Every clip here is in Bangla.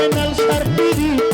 চ্যানেল সার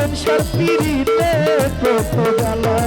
সংসার পিড়িতে প্রপগালা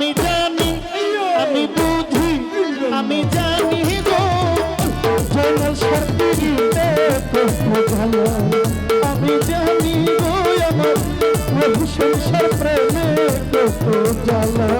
আমি জানি, আমি বুঝি, আমি জানি গো জনসার দিতে ভালো আমি জানি গো আমার প্রভু সংসার প্রেমে কত জ্বালা।